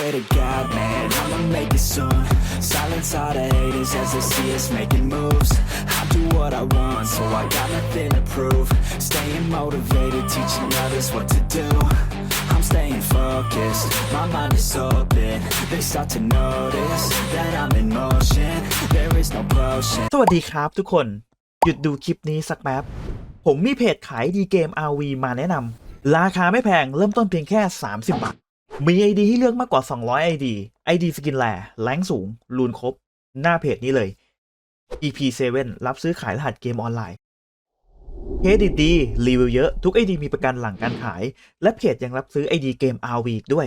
swear to God, man, I'ma make it soon. Silence all the haters as they see us making moves. I do what I want, so I got nothing to prove. Staying motivated, teaching others what to do. I'm staying focused, my mind is open. They start to notice that I'm in motion. There is no potion. สวัสดีครับทุกคน หยุดดูคลิปนี้สักแป๊บ ผมมีเพจขายดีเกม RV มาแนะนำ ราคาไม่แพงเริ่มต้นเพียงแค่ 30 บาท มี ID ให้เลือกมากกว่า 200 ID ID สกินแลแรงสูง รูนครบ หน้าเพจนี้เลย EP7 รับซื้อขายรหัสเกมออนไลน์เครดิตดีรีวิวเยอะ ทุก ID มีประกันหลังการขาย และเพจยังรับซื้อ ID เกม RV อีกด้วย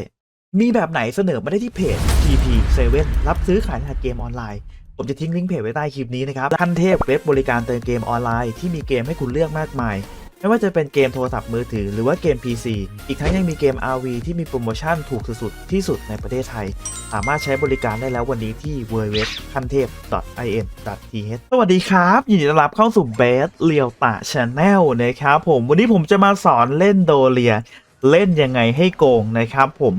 มีแบบไหนเสนอมาได้ที่เพจ EP7 รับซื้อขายรหัสเกมออนไลน์ ผมจะทิ้งลิงก์เพจไว้ใต้คลิปนี้นะครับขั้นเทพเว็บบริการเติมเกมออนไลน์ที่มีเกมให้คุณเลือกมากมาย ไม่ว่าจะเป็นเกมโทรศัพท์มือถือหรือว่าเกม PC อีกทั้งยังมีเกม RV ที่มีโปรโมชั่นถูกสุดๆที่สุดในประเทศไทย สามารถใช้บริการได้แล้ววันนี้ที่ w w w คันเทพ .in.th สวัสดีครับ ยินดีต้อนรับเข้าสู่เบสเลียวตะชาแนลนะครับผมวันนี้ผมจะมาสอนเล่นโดเรีย เล่นยังไงให้โกงนะครับผม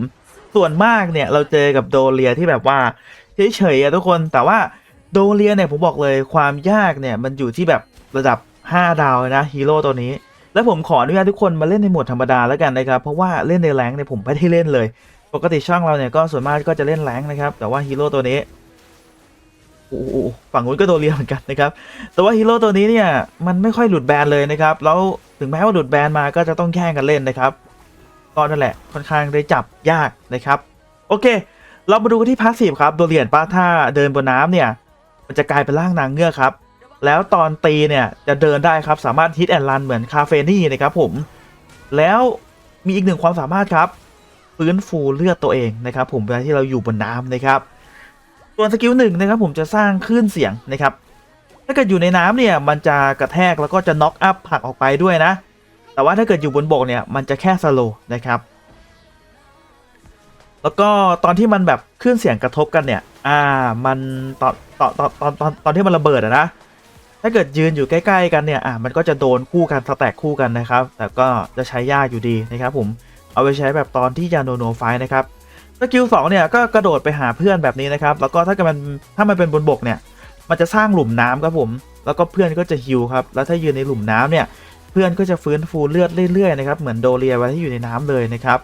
ส่วนมากเนี่ยเราเจอกับโดเรียที่แบบว่าเฉยๆอะทุกคนแต่ว่าโดเรียเนี่ยผมบอกเลยความยากเนี่ยมันอยู่ที่แบบระดับ 5 ดาวนะฮีโร่ตัวนี้ แล้วผมขออนุญาตทุกคนมาเล่นในโหมดธรรมดาแล้วกันนะครับ เพราะว่าเล่นในแรงเนี่ยผมไม่ได้เล่นเลย ปกติช่องเราเนี่ยก็ส่วนมากก็จะเล่นแรงนะครับ แต่ว่าฮีโร่ตัวนี้โอ้โหฝั่งนู้นก็โดนเรียเหมือนกันนะครับ แต่ว่าฮีโร่ตัวนี้เนี่ยมันไม่ค่อยหลุดแบนเลยนะครับ แล้วถึงแม้ว่าหลุดแบนมาก็จะต้องแข่งกันเล่นนะครับ ก็นั่นแหละค่อนข้างได้จับยากนะครับ โอเค เรามาดูกันที่พาสซีฟครับโดเรียนป้าถ้าเดินบนน้ำเนี่ย มันจะกลายเป็นร่างนางเงือกครับ แล้วตอนตีเนี่ยจะเดินได้ครับสามารถฮิตแอนด์รันเหมือนคาเฟนี่นะครับผม แล้วมีอีกหนึ่งความสามารถครับฟื้นฟูเลือดตัวเองนะครับผมเวลาที่เราอยู่บนน้ำนะครับ ส่วนสกิลหนึ่งนะครับผมจะสร้างคลื่นเสียงนะครับ ถ้าเกิดอยู่ในน้ำเนี่ยมันจะกระแทกแล้วก็จะน็อกอัพผลักออกไปด้วยนะ แต่ว่าถ้าเกิดอยู่บนบกเนี่ยมันจะแค่สโลนะครับ แล้วก็ตอนที่มันแบบคลื่นเสียงกระทบกันเนี่ย อ่า มันตอนตอนตอนตอนตอนตอนที่มันระเบิดอะนะ ถ้าเกิดยืนอยู่ใกล้ ๆ กันเนี่ยอ่ามันก็จะโดนคู่กันสแต็กคู่กันนะครับ แต่ก็จะใช้ยากอยู่ดีนะครับผมเอาไปใช้แบบตอนที่ยาโนโนไฟนะครับสกิลสองเนี่ยก็กระโดดไปหาเพื่อนแบบนี้นะครับ แล้วก็ถ้าเกิดมันถ้ามันเป็นบนบกเนี่ย มันจะสร้างหลุมน้ำครับผม แล้วก็เพื่อนก็จะฮิวครับ แล้วถ้ายืนในหลุมน้ำเนี่ย เพื่อนก็จะฟื้นฟูเลือดเรื่อยๆนะครับ เหมือนโดเรียเวลาที่อยู่ในน้ำเลยนะครับ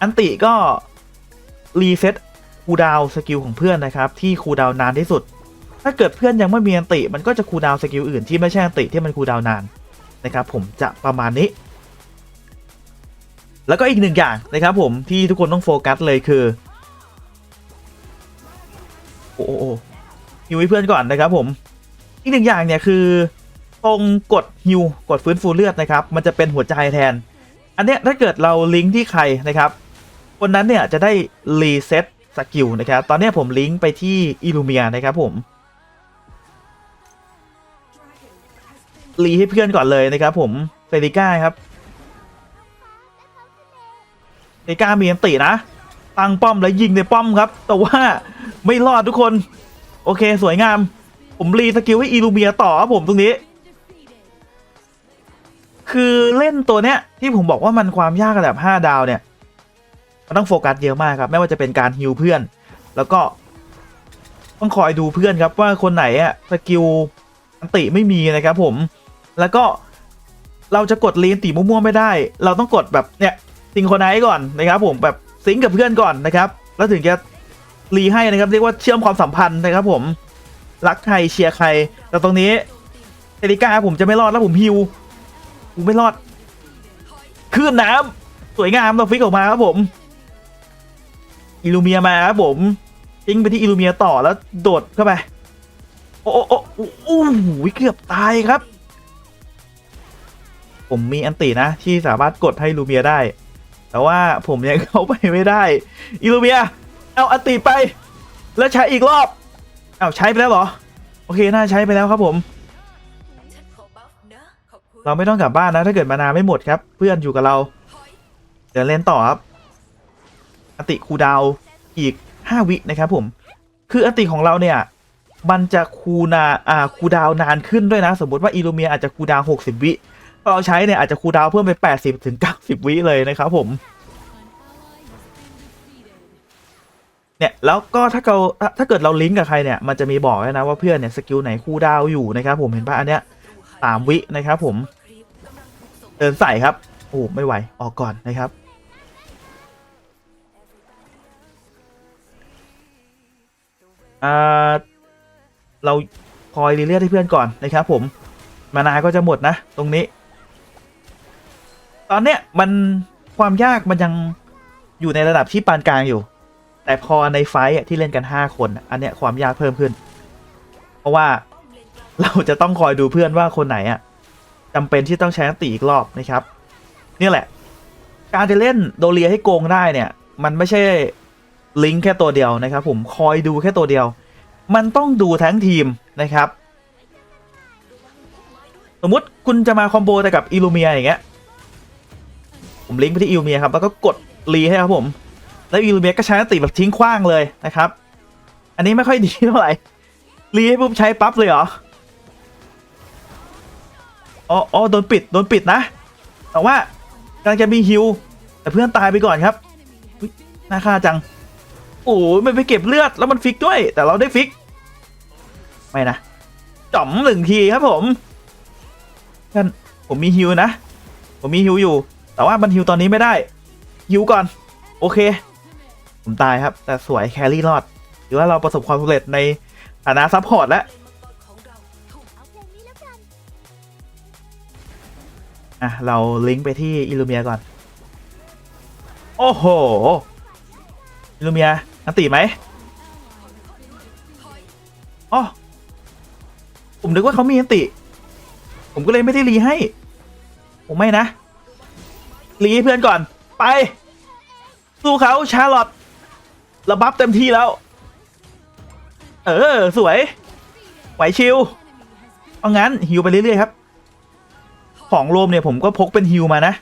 อันติก็รีเซ็ตคูดาวสกิลของเพื่อนนะครับ ที่คูดาวนานที่สุด ถ้าเกิดเพื่อนยังไม่มีอันติมันก็จะคูลดาวสกิลอื่นที่ไม่ใช่อันติที่มันคูลดาวนานนะครับผมจะประมาณนี้ แล้วก็อีกหนึ่งอย่างนะครับผมที่ทุกคนต้องโฟกัสเลยคือ โอ้โอ้ฮิวให้เพื่อนก่อนนะครับผม อีกหนึ่งอย่างเนี่ยคือ ตรงกดฮิวกดฟื้นฟูเลือดนะครับ มันจะเป็นหัวใจแทน อันเนี้ยถ้าเกิดเราลิงก์ที่ใครนะครับ คนนั้นเนี่ยจะได้รีเซ็ตสกิลนะครับ ตอนนี้ผมลิงก์ไปที่อิลูเมียนะครับผม รีให้เพื่อนก่อนเลยนะครับผมเฟริก้าครับเฟริก้ามีอันตินะ ตั้งป้อมแล้วยิงในป้อมครับ แต่ว่าไม่รอดทุกคน โอเคสวยงาม ผมรีสกิลให้อิลูเมียต่อครับผมตรงนี้ คือเล่นตัวเนี้ยที่ผมบอกว่ามันความยากระดับ 5 ดาวเนี่ย มันต้องโฟกัสเยอะมากครับ ไม่ว่าจะเป็นการฮิวเพื่อน แล้วก็ต้องคอยดูเพื่อนครับว่าคนไหนอะสกิลอันติไม่มีนะครับผม แล้วก็เราจะกดลีนตีมั่วๆไม่ได้ เราต้องกดแบบเนี่ยซิงโครไนซ์ก่อนนะครับผมแบบซิงกับเพื่อนก่อนนะครับ แล้วถึงจะรีให้นะครับ เรียกว่าเชื่อมความสัมพันธ์นะครับ ผมรักใครเชียร์ใคร แต่ตรงนี้เอริก้าผมจะไม่รอดแล้วผมฮิวกูไม่รอดคลื่นน้ำสวยงามเราฟิกออกมาครับผมอิลูเมียมาครับผมทิ้งไปที่อิลูเมียต่อแล้วโดดเข้าไป โอ้โอ้โอ้โอ้โอ้โหเกือบตายครับ ผมมีอันตินะที่สามารถกดให้ลูเมียได้ แต่ว่าผมยังเข้าไปไม่ได้อิลูเมีย เอาอันติไป แล้วใช้อีกรอบ เอาใช้ไปแล้วเหรอ โอเคน่าใช้ไปแล้วครับผม เราไม่ต้องกลับบ้านนะ ถ้าเกิดมานาไม่หมดครับ เพื่อนอยู่กับเรา เดี๋ยวเล่นต่อครับอันติคูดาวอีก 5 วินะครับผม คืออันติของเราเนี่ยมันจะคูนาอ่าคูดาวนานขึ้นด้วยนะ สมมติว่าอิลูเมียอาจจะคูดาว 60 วิ เราใช้เนี่ยอาจจะคูลดาวเพิ่มไป 80ถึง90 วิเลยนะครับผมเนี่ยแล้วก็ถ้าเราถ้าเกิดเราลิงก์กับใครเนี่ยมันจะมีบอกนะว่าเพื่อนเนี่ยสกิลไหนคู่ดาวอยู่นะครับผมเห็นปะอันเนี้ยสามวินะครับผม เดินใส่ครับโอ้ไม่ไหวออกก่อนนะครับ เราคอยรีเลียดให้เพื่อนก่อนนะครับผม มานาก็จะหมดนะ ตรงนี้ ตอนเนี้ยมันความยากมันยังอยู่ในระดับที่ปานกลางอยู่ แต่พอในไฟท์ที่เล่นกัน 5 คนอันเนี้ยความยากเพิ่มขึ้น เพราะว่าเราจะต้องคอยดูเพื่อนว่าคนไหนอะจำเป็นที่ต้องใช้อันตีอีกรอบนะครับ นี่แหละ การจะเล่นโดเรียให้โกงได้เนี่ย มันไม่ใช่ลิงก์แค่ตัวเดียวนะครับ ผมคอยดูแค่ตัวเดียว มันต้องดูทั้งทีมนะครับ สมมติคุณจะมาคอมโบแต่กับอิลูเมียอย่างเงี้ย ผมลิงก์ไปที่อิลเมียครับแล้วก็กดรีให้ครับผม แล้วอิลเมียก็ใช้นติแบบทิ้งขว้างเลยนะครับ อันนี้ไม่ค่อยดีเท่าไหร่รีให้ปุ๊บใช้ปั๊บเลยเหรออ๋ออ๋อโดนปิดโดนปิดนะ แต่ว่ากำลังจะมีฮิวแต่เพื่อนตายไปก่อนครับน่าฆ่าจังโอ้ยมันไปเก็บเลือดแล้วมันฟิกด้วย แต่เราได้ฟิก ไม่นะจ่อมหนึ่งทีครับผมท่านผมมีฮิวนะ ผมมีฮิวอยู่ แต่ว่ามันฮิวตอนนี้ไม่ได้ฮิวก่อน โอเค ผมตายครับ แต่สวยแครี่รอดหรือว่าเราประสบความสำเร็จในฐานะซัพพอร์ตแล้วอะ เราลิงก์ไปที่อิลูเมียก่อน โอ้โห อิลูเมียอันติไหมอ๋อผมนึกว่าเขามีอันติ ผมก็เลยไม่ได้รีให้ ผมไม่นะ รีเพื่อนก่อน ไป สู้เขาชาร์ลอตระบัฟเต็มที่แล้ว เออ สวย ไหวชิวเอางั้นฮิวไปเรื่อยๆครับ ของโรมเนี่ยผมก็พกเป็นฮิวมานะ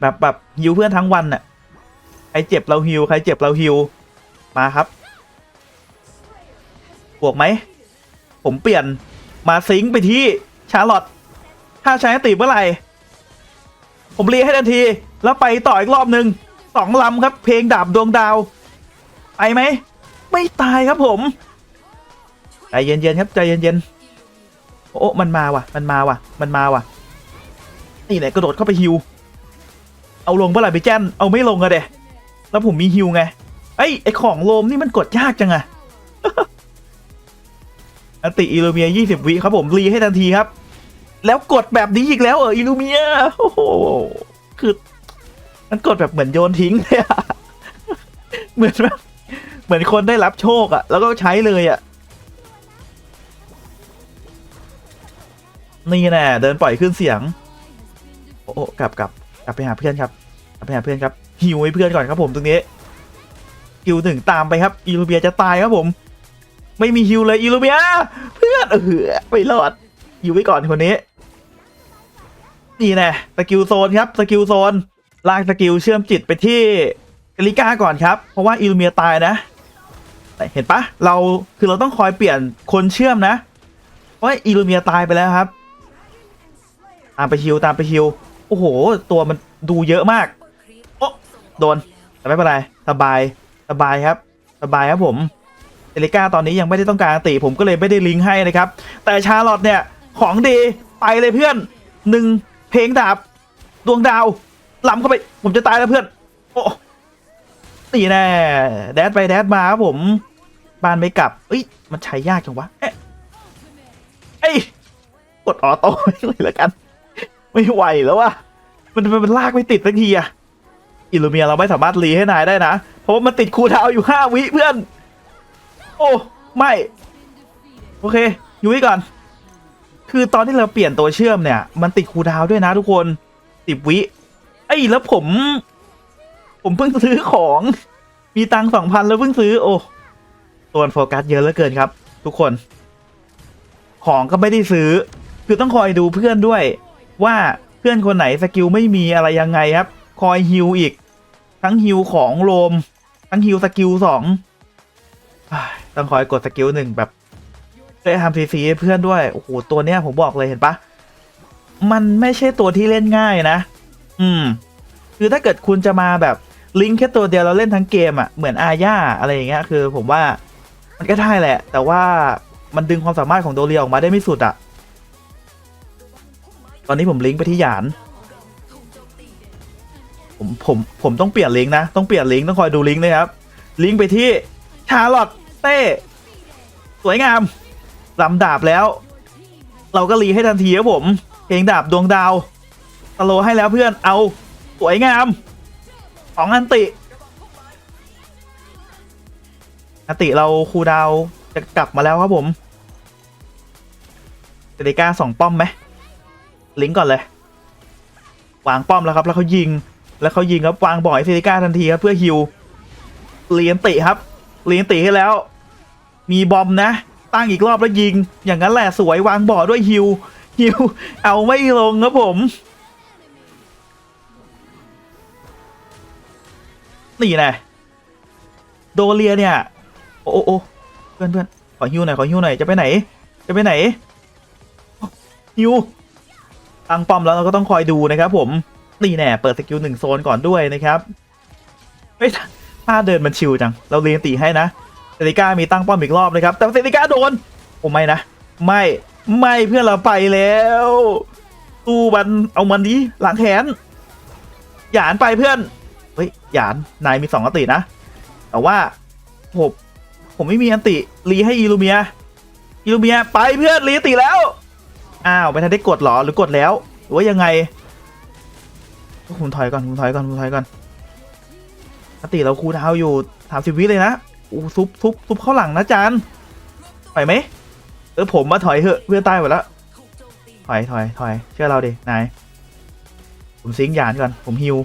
แบบแบบฮิวเพื่อนทั้งวันน่ะ ใครเจ็บเราฮิวใครเจ็บเราฮิว มาครับ บวกไหม ผมเปลี่ยนมาซิงไปที่ชาร์ลอตถ้าใช้ติเมื่อไหร่ ผมเรียให้ทันที แล้วไปต่ออีกรอบหนึ่งสองลำครับ เพลงดาบดวงดาวไปไหม ไม่ตายครับผมใจเย็นๆครับใจเย็นๆโอ้มันมาว่ะ มันมาว่ะ มันมาว่ะนี่แหละกระโดดเข้าไปฮิวเอาลงเมื่อไหร่ไปแจ้นเอาไม่ลงอะเดะแล้วผมมีฮิวไงไอ้ยไอของโลมนี่มันกดยากจังอะอันติอิลเมีย20วิครับผมรีให้ทันทีครับ แล้วกดแบบนี้อีกแล้วเอออิลูเมียโอ้โหคือ มันกดแบบเหมือนโยนทิ้งเลยอะเหมือนแบบเหมือนคนได้รับโชคอะแล้วก็ใช้เลยอะนี่แน่เดินปล่อยขึ้นเสียง โอ้โอ้กลับกลับกลับไปหาเพื่อนครับกลับไปหาเพื่อนครับฮิวให้เพื่อนก่อนครับผมตรงนี้ฮิวหนึ่งตามไปครับอีลูเบียจะตายครับผม ไม่มีฮิวเลยอีลูเบียเพื่อนเออไม่รอด ฮิวไว้ก่อนคนนี้ นี่แน่สกิลโซนครับสกิลโซนลากสกิลเชื่อมจิตไปที่กลิก้าก่อนครับ เพราะว่าอีลูเมียตายนะ เห็นปะเราคือเราต้องคอยเปลี่ยนคนเชื่อมนะ เพราะอีลูเมียตายไปแล้วครับ ตามไปฮิวตามไปฮิวโอ้โห ตัวมันดูเยอะมากโอ๊ะโดนแต่ไม่เป็นไรสบายสบายครับ สบายครับผมเอลิก้าตอนนี้ยังไม่ได้ต้องการอติผมก็เลยไม่ได้ลิงก์ให้นะครับ แต่ชาร์ลอตเนี่ย ของดีไปเลยเพื่อนหนึ่งเพลงดาบดวงดาวล้ำเข้าไป ผมจะตายแล้วเพื่อน โอ้นี่แน่แดดไปแดดมาครับผมบ้านไม่กลับเอ้ยมันใช้ยากจังวะเอ๊ะเอ้ยกดออโต้เลยแล้วกัน ไม่ไหวแล้วว่ะมันมันมันลากไม่ติดสักทีอะอิลูเมียเราไม่สามารถรีให้นายได้นะ เพราะว่ามันติดคูดาวอยู่ห้าวิเพื่อน โอ้ ไม่ โอเค อยู่ไว้ก่อน คือตอนที่เราเปลี่ยนตัวเชื่อมเนี่ย มันติดคูดาวด้วยนะทุกคนสิบวิไอ้แล้วผม ผมเพิ่งซื้อของ มีตังสองพันแล้วเพิ่งซื้อ โอ้ตัวโฟกัสเยอะเหลือเกินครับ ทุกคน ของก็ไม่ได้ซื้อ คือต้องคอยดูเพื่อนด้วย ว่าเพื่อนคนไหนสกิลไม่มีอะไรยังไงครับ คอยฮิวอีก ทั้งฮิวของโลม ทั้งฮิวสกิลสองต้องคอยกดสกิลหนึ่งแบบ ได้ทำซีซีให้เพื่อนด้วย โอ้โห ตัวเนี้ยผมบอกเลยเห็นปะมันไม่ใช่ตัวที่เล่นง่ายนะ อืม คือถ้าเกิดคุณจะมาแบบลิงก์แค่ตัวเดียวเราเล่นทั้งเกมอะ่ะ เหมือนอาญาอะไรอย่างเงี้ย คือผมว่ามันก็ได้แหละ แต่ว่ามันดึงความสามารถของโดเรียออกมาได้ไม่สุดอะ่ะ ตอนนี้ผมลิงก์ไปที่หยาน ผมผมผมต้องเปลี่ยนลิงก์นะ ต้องเปลี่ยนลิงก์ต้องคอยดูลิงก์นะครับ ลิงก์ไปที่ชาร์ลอตเต้ สวยงาม ลำดาบแล้ว เราก็รีให้ทันทีครับผม เพลงดาบดวงดาวสโลให้แล้วเพื่อนเอาสวยงามสองอันติอันติเราคูดาวจะกลับมาแล้วครับผมเซเดก้าสองป้อมไหมลิงก์ก่อนเลยวางป้อมแล้วครับ แล้วเขายิง แล้วเขายิงครับวางบ่อยเซเดก้าทันทีครับเพื่อฮิวเลียนติครับเลียนติให้แล้ว มีบอมนะ ตั้งอีกรอบแล้วยิง อย่างนั้นแหละสวยวางบ่อด้วยฮิวฮิวเอาไม่ลงครับผม นี่แน่โดเรียเนี่ยโอ้โอ้โอ้เพื่อนเพื่อนขอฮิวหน่อยขอฮิวหน่อยจะไปไหน จะไปไหนฮิวตั้งป้อมแล้วเราก็ต้องคอยดูนะครับผม นี่แน่เปิดสกิลหนึ่งโซนก่อนด้วยนะครับเฮ้ยถ้าเดินมันชิวจัง เราเรียนตีให้นะ เซติก้ามีตั้งป้อมอีกรอบนะครับ แต่เซติก้าโดนโอ้ไม่นะ ไม่ไม่เพื่อนเราไปแล้วตู้มันเอามันดีหลังแขนหยานไปเพื่อนเฮ้ยหยานนายมีสองอันตินะ แต่ว่าผมผมไม่มีอันติรีให้อีลูเมียอีลูเมียไปเพื่อนรีติแล้วอ้าวไม่ทันได้กดเหรอหรือกดแล้วหรือว่ายังไงผมถอยก่อนผมถอยก่อนผมถอยก่อนอันติเราคูดาวอยู่สามสิบวิเลยนะ อู้ซุปซุปซุปเข้าหลังนะจานถอยไหมเออผมมาถอยเถอะเพื่อนตายหมดแล้วถอยถอยถอยเชื่อเราดินายผมซิงค์ยานก่อนผมฮิว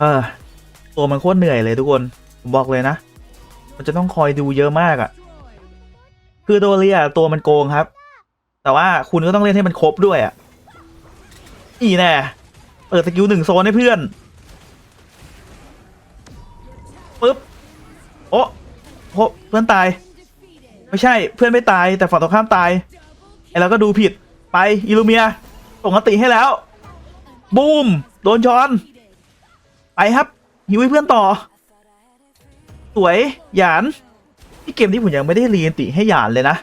เออตัวมันโคตรเหนื่อยเลยทุกคนผมบอกเลยนะ มันจะต้องคอยดูเยอะมากอะ่ะ คือโดเรียตัวมันโกงครับ แต่ว่าคุณก็ต้องเล่นให้มันครบด้วยอะ่ะอีแน่เปิดสกิลหนึ่งโซนให้เพื่อน ปึ๊บโอ้โหเพื่อนตาย ไม่ใช่เพื่อนไม่ตายแต่ฝั่งตรงข้ามตายไอ้เราก็ดูผิดไปอิลูเมียส่งกติให้แล้ว บูมโดนช้อน ไปครับหิวให้เพื่อนต่อ สวยหยานที่เกมที่ผมยังไม่ได้รีนติให้หยานเลยนะ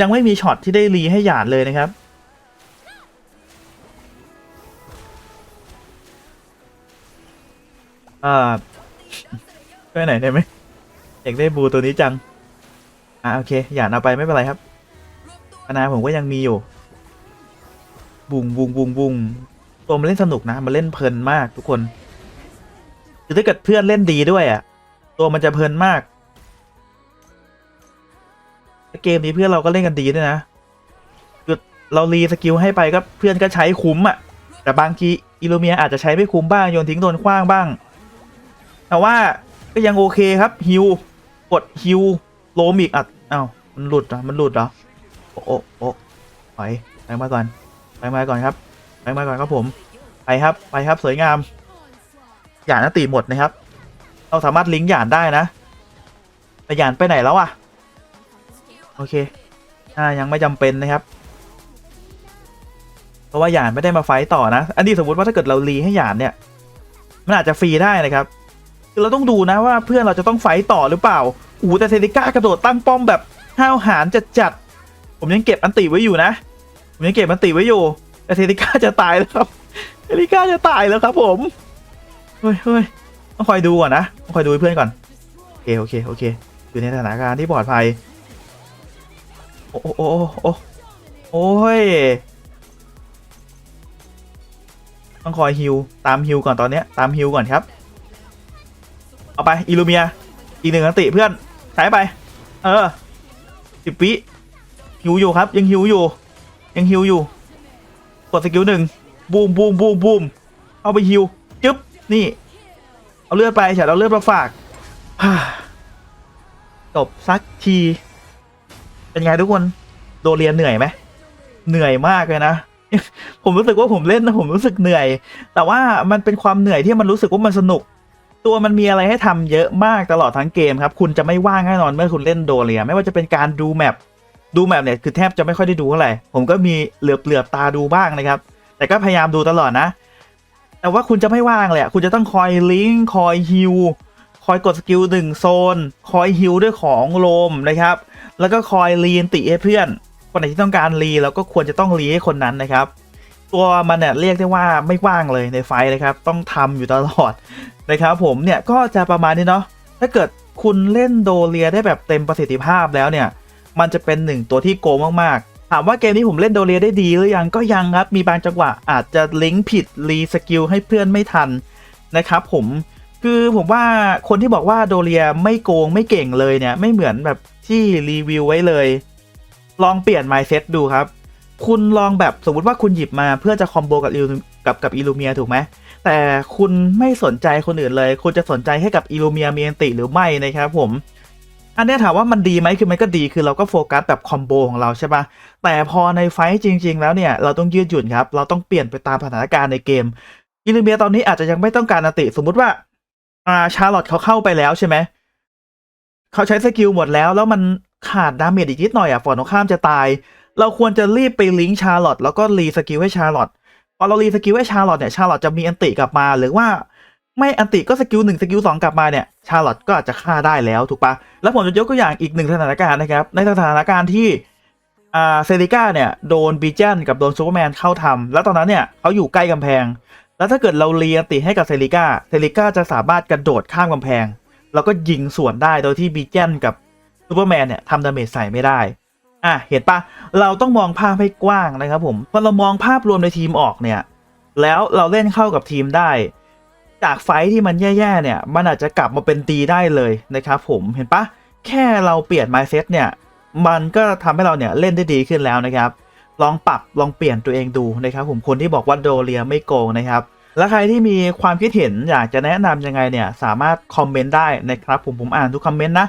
ยังไม่มีช็อตที่ได้รีให้หยานเลยนะครับอ่า ช่วยหน่อยได้ไหมอยากได้บูตัวนี้จัง อ่าโอเค อย่าเอาไปไม่เป็นไรครับอนาผมก็ยังมีอยู่ บุงบุงบุงบุงตัวมันเล่นสนุกนะ มันเล่นเพลินมากทุกคนคือถ้าเกิดเพื่อนเล่นดีด้วยอะ ตัวมันจะเพลินมาก เกมนี้เพื่อนเราก็เล่นกันดีด้วยนะคือเรารีสกิลให้ไปก็เพื่อนก็ใช้คุ้มอะ แต่บางทีอิลูเมียอาจจะใช้ไม่คุ้มบ้างโยนทิ้งโดนขว้างบ้าง แต่ว่า ก็ยังโอเคครับฮิวกดฮิวโลมอีกอะอ้าวมันหลุดเหรอมันหลุดเหรอโอ้โอ้โอ้ถอยไปมาก่อนไปมาก่อนครับไปมาก่อนครับผม ไปครับไปครับสวยงามหยานนติหมดนะครับ เราสามารถลิงก์หยานได้นะ แต่หยานไปไหนแล้วอะ โอเคอ่ายังไม่จำเป็นนะครับ เพราะว่าหยานไม่ได้มาไฟต์ต่อนะ อันนี้สมมติว่าถ้าเกิดเรารีให้หยานเนี่ย มันอาจจะฟรีได้นะครับ คือเราต้องดูนะว่าเพื่อนเราจะต้องไฟต์ต่อหรือเปล่าอูแต่เซติก้ากระโดดตั้งป้อมแบบห้าวหาญจัดจัด ผมยังเก็บอันติไว้อยู่นะ ผมยังเก็บอันติไว้อยู่แต่เซติก้าจะตายแล้วครับเซติก้าจะตายแล้วครับ ผมเฮ้ยเฮ้ยต้องคอยดูก่อนนะต้องคอยดูเพื่อนก่อนโอเคโอเคโอเคอยู่ในสถานการณ์ที่ปลอดภัย โอ้โอ้โอ้โอ้โอ้ยต้องคอยฮิวตามฮิวก่อนตอนเนี้ยตามฮิวก่อนครับ เอาไปอิลูเมีย อีกหนึ่งอันติเพื่อนใช้ไป เออสิบวิหิวอยู่ครับ ยังหิวอยู่ ยังหิวอยู่ กดสกิลหนึ่งบูมบูมบูมบูมเอาไปหิวจึ๊บนี่ เอาเลือดไปฉันเอาเลือดมาฝากจบสักที เป็นไงทุกคนโดเรียนเหนื่อยไหมเหนื่อยมากเลยนะผมรู้สึกว่าผมเล่นนะผมรู้สึกเหนื่อย แต่ว่ามันเป็นความเหนื่อยที่มันรู้สึกว่ามันสนุก ตัวมันมีอะไรให้ทำเยอะมากตลอดทั้งเกมครับ คุณจะไม่ว่างแน่นอนเมื่อคุณเล่นโดเรีย ไม่ว่าจะเป็นการดูแมปดูแมปเนี่ยคือแทบจะไม่ค่อยได้ดูเท่าไหร่ผมก็มีเหลือบเหลือบตาดูบ้างนะครับ แต่ก็พยายามดูตลอดนะ แต่ว่าคุณจะไม่ว่างเลยคุณจะต้องคอยลิงก์คอยฮิวคอยกดสกิลหนึ่งโซน คอยฮิวด้วยของโลมนะครับ แล้วก็คอยรีนติให้เพื่อน คนไหนที่ต้องการรีเราก็ควรจะต้องรีให้คนนั้นนะครับ ตัวมันเนี่ยเรียกได้ว่าไม่ว่างเลยในไฟนะครับ ต้องทำอยู่ตลอด นะครับผมเนี่ยก็จะประมาณนี้เนาะถ้าเกิดคุณเล่นโดเรียได้แบบเต็มประสิทธิภาพแล้วเนี่ย มันจะเป็นหนึ่งตัวที่โกงมากๆ ถามว่าเกมนี้ผมเล่นโดเรียได้ดีหรือยังก็ยังครับ มีบางจังหวะอาจจะลิงก์ผิดรีสกิลให้เพื่อนไม่ทันนะครับผมคือผมว่าคนที่บอกว่าโดเรียไม่โกงไม่เก่งเลยเนี่ย ไม่เหมือนแบบที่รีวิวไว้เลย ลองเปลี่ยน mindset ดูครับ คุณลองแบบสมมติว่าคุณหยิบมาเพื่อจะคอมโบกับอิลูกับกับอิลูเมียถูกไหม แต่คุณไม่สนใจคนอื่นเลย คุณจะสนใจให้กับอิลูเมียเมียนติหรือไม่นะครับผม อันนี้ถามว่ามันดีไหมคือมันก็ดีคือเราก็โฟกัสแบบคอมโบของเราใช่ปะแต่พอในไฟท์จริง ๆ แล้วเนี่ย เราต้องยืดหยุ่นครับ เราต้องเปลี่ยนไปตามสถานการณ์ในเกมอิลูเมียตอนนี้อาจจะยังไม่ต้องการอันติสมมุติว่าอ่าชาร์ลอตเขาเข้าไปแล้วใช่ไหมเขาใช้สกิลหมดแล้ว แล้วมันขาดดาเมจอีกนิดหน่อยอะฝ่ายตรงข้ามจะตาย เราควรจะรีบไปลิงก์ชาร์ลอตแล้วก็รีสกิลให้ชาร์ลอต พอเรารีสกิลให้ชาร์ลอตเนี่ยชาร์ลอตจะมีอันติกลับมา หรือว่าไม่อันติก็สกิลหนึ่งสกิลสองกลับมาเนี่ยชาร์ลอตก็อาจจะฆ่าได้แล้วถูกปะแล้วผมจะยกตัวอย่างอีกหนึ่งสถานการณ์นะครับ ในสถานการณ์ที่อ่าเซริก้าเนี่ยโดนบีเจนกับโดนซูเปอร์แมนเข้าทำแล้วตอนนั้นเนี่ยเขาอยู่ใกล้กำแพง แล้วถ้าเกิดเราเรียนติให้กับเซริก้าเซริก้าจะสามารถกระโดดข้ามกำแพง แล้วก็ยิงสวนได้โดยที่บีเจนกับซูเปอร์แมนเนี่ยทำดาเมจใส่ไม่ได้ อะเห็นปะเราต้องมองภาพให้กว้างนะครับผมพอเรามองภาพรวมในทีมออกเนี่ย แล้วเราเล่นเข้ากับทีมได้ จากไฟที่มันแย่ๆเนี่ย มันอาจจะกลับมาเป็นดีได้เลยนะครับผมเห็นปะแค่เราเปลี่ยน mindset เนี่ย มันก็ทำให้เราเนี่ยเล่นได้ดีขึ้นแล้วนะครับ ลองปรับลองเปลี่ยนตัวเองดูนะครับผมคนที่บอกว่าโดเรียไม่โกงนะครับ และใครที่มีความคิดเห็นอยากจะแนะนำยังไงเนี่ยสามารถคอมเมนต์ได้นะครับผมผมอ่านทุกคอมเมนต์นะ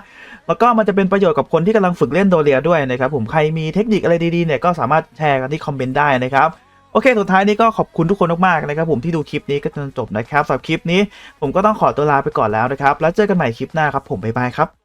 แล้วก็มันจะเป็นประโยชน์กับคนที่กำลังฝึกเล่นโดเรียด้วยนะครับผมใครมีเทคนิคอะไรดีๆเนี่ยก็สามารถแชร์กันที่คอมเมนต์ได้นะครับโอเค สุดท้ายนี้ก็ขอบคุณทุกคนมากๆนะครับผมที่ดูคลิปนี้ก็จนจบนะครับสำหรับคลิปนี้ ผมก็ต้องขอตัวลาไปก่อนแล้วนะครับ แล้วเจอกันใหม่คลิปหน้าครับผมบ๊ายบายครับ